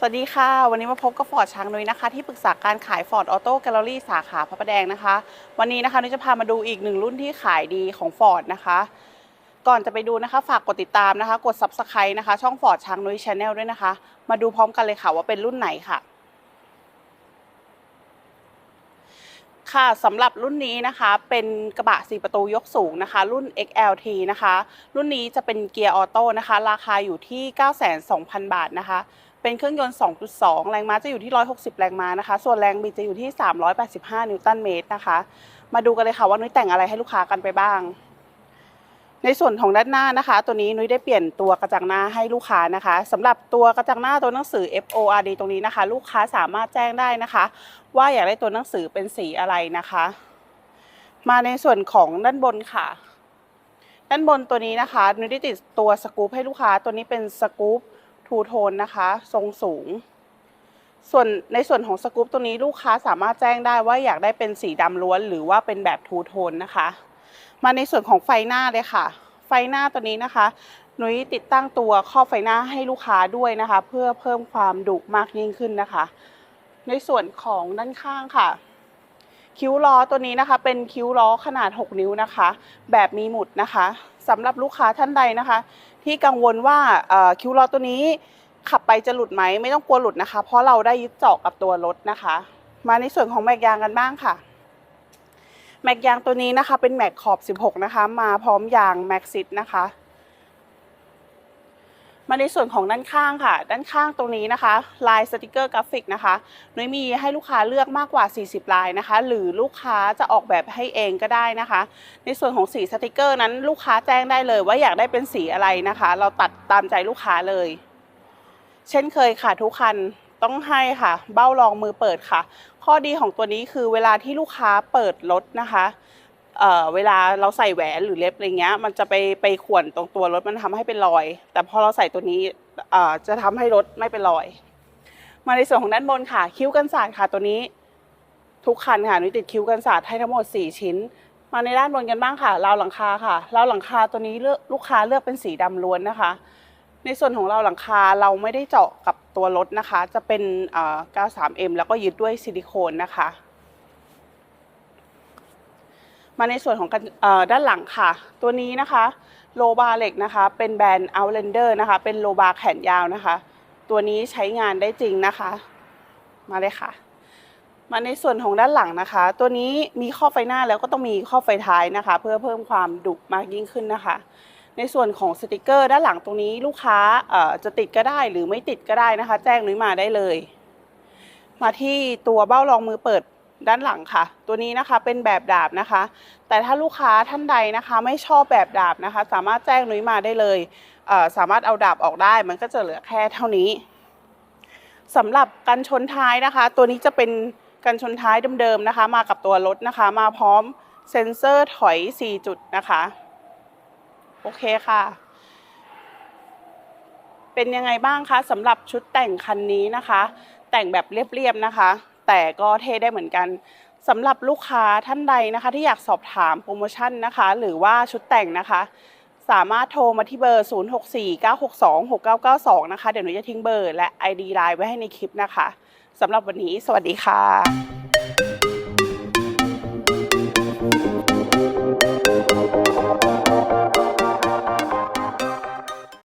สวัสดีค่ะ วันนี้มาพบกับฟอร์ดช้างนุ้ยนะคะ ที่ปรึกษาการขายฟอร์ดออโต้แกลเลอรี่สาขาพระประแดงนะคะ วันนี้นะคะนุ้ยจะพามาดูอีกหนึ่งรุ่นที่ขายดีของฟอร์ดนะคะ ก่อนจะไปดูนะคะฝากกดติดตามนะคะ กด Subscribe นะคะ ช่องฟอร์ดช้างนุ้ยชาแนลด้วยนะคะ มาดูพร้อมกันเลยค่ะว่าเป็นรุ่นไหนค่ะค่ะสำหรับรุ่นนี้นะคะเป็นกระบะ 4 ประตูยกสูงนะคะ รุ่น XLT นะคะ รุ่นนี้จะเป็นเกียร์ออโต้นะคะ ราคาอยู่ที่ 9,200 0 บาทนะคะ เป็นเครื่องยนต์ 2.2 แรงม้าจะอยู่ที่ 160 แรงม้านะคะ ส่วนแรงบิดจะอยู่ที่ 385 นิวตันเมตรนะคะ มาดูกันเลยค่ะว่านุ้ยแต่งอะไรให้ลูกค้ากันไปบ้าง ในส่วนของด้านหน้านะคะ ตัวนี้นุ้ยได้เปลี่ยนตัวกระจังหน้าให้ลูกค้านะคะสำหรับตัวกระจังหน้าตัวหนังสือ FORD ตรงนี้นะคะ ลูกค้าสามารถแจ้งได้นะคะ ว่าอยากได้ตัวหนังสือเป็นสีอะไรนะคะ มาในส่วนของด้านบนค่ะด้านบนตัวนี้นะคะนุ้ยได้ติดตัวสกู๊ปให้ลูกค้าตัวนี้เป็นสกู๊ป ทูโทนนะคะ ทรงสูง ส่วนในส่วนของสกู๊ปตัวนี้ลูกค้าสามารถแจ้งได้ว่าอยากได้เป็นสีดำล้วน หรือว่าเป็นแบบทูโทนนะคะ มาในส่วนของไฟหน้าเลยค่ะ ไฟหน้าตัวนี้นะคะหนุยติดตั้งตัวครอบไฟหน้าให้ลูกค้าด้วยนะคะ เพื่อเพิ่มความดุมากยิ่งขึ้นนะคะ ในส่วนของด้านข้างค่ะ คิ้วล้อตัวนี้นะคะ เป็นคิ้วล้อขนาด 6 นิ้วนะคะ แบบมีหมุดนะคะสำหรับลูกค้าท่านใดนะคะ ที่กังวลว่าคิวล้อตัวนี้ขับไปจะหลุดไหมไม่ต้องกลัวหลุดนะคะ เพราะเราได้ยึดเจาะกับตัวรถนะคะ มาในส่วนของแม็กยางกันบ้างค่ะ แม็กยางตัวนี้นะคะเป็นแม็กขอบ 16 นะคะ มาพร้อมยางแม็กซิตนะคะ มาในส่วนของด้านข้างค่ะ ด้านข้างตรงนี้นะคะ ลายสติกเกอร์กราฟิกนะคะนุ้ยมีให้ลูกค้าเลือกมากกว่า 40 ลายนะคะ หรือลูกค้าจะออกแบบให้เองก็ได้นะคะ ในส่วนของสีสติกเกอร์นั้นลูกค้าแจ้งได้เลย ว่าอยากได้เป็นสีอะไรนะคะ เราตัดตามใจลูกค้าเลย เช่นเคยค่ะทุกคันต้องให้ค่ะ เบ้ารองมือเปิดค่ะ ข้อดีของตัวนี้คือเวลาที่ลูกค้าเปิดรถนะคะ เอ่อเวลาเราใส่แหวนหรือเล็บอะไรเงี้ย มันจะไปไปข่วนตรงตัวรถมันทำให้เป็นรอย แต่พอเราใส่ตัวนี้เอ่อจะทำให้รถไม่เป็นรอย มาในส่วนของด้านบนค่ะ คิ้วกันศาสตร์ค่ะตัวนี้ทุกคันค่ะนุ้ยติดคิ้วกันศาสตร์ให้ทั้งหมด 4 ชิ้น มาในด้านบนกันบ้างค่ะราวหลังคาค่ะราวหลังคาตัวนี้เลือกลูกค้าเลือกเป็นสีดำล้วนนะคะ ในส่วนของเราหลังคาเราไม่ได้เจาะกับตัวรถนะคะ จะเป็นเอ่อ 93M แล้วก็ยึดด้วยซิลิโคนนะคะ มาในส่วนของด้านหลังค่ะ ตัวนี้นะคะโลบาเหล็กนะคะ เป็นแบรนด์ Outlander นะคะ เป็นโลบาแขนยาวนะคะ ตัวนี้ใช้งานได้จริงนะคะ มาเลยค่ะ มาในส่วนของด้านหลังนะคะ ตัวนี้มีข้อไฟหน้าแล้วก็ต้องมีข้อไฟท้ายนะคะ เพื่อเพิ่มความดุมากยิ่งขึ้นนะคะ ในส่วนของสติกเกอร์ด้านหลังตรงนี้ลูกค้าจะติดก็ได้หรือไม่ติดก็ได้นะคะ แจ้งนุ้ยมาได้เลย มาที่ตัวเบ้ารองมือเปิด ด้านหลังค่ะ ตัวนี้นะคะเป็นแบบดาบนะคะ แต่ถ้าลูกค้าท่านใดนะคะ ไม่ชอบแบบดาบนะคะ สามารถแจ้งนุ้ยมาได้เลยเสามารถเอาดาบออกได้ มันก็จะเหลือแค่เท่านี้สำหรับกันชนท้ายนะคะ ตัวนี้จะเป็นกันชนท้ายเดิมๆนะคะ มากับตัวรถนะคะ มาพร้อมเซ็นเซอร์ถอย 4 จุดนะคะ โอเคค่ะ เป็นยังไงบ้างคะสำหรับชุดแต่งคันนี้นะคะ แต่งแบบเรียบๆนะคะ แต่ก็เท่ได้เหมือนกันสำหรับลูกค้าท่านใดนะคะ ที่อยากสอบถามโปรโมชั่นนะคะ หรือว่าชุดแต่งนะคะ สามารถโทรมาที่เบอร์ 0649626992 นะคะ เดี๋ยวหนูจะทิ้งเบอร์และ ID ไลน์ไว้ให้ในคลิปนะคะสำหรับวันนี้สวัสดีค่ะ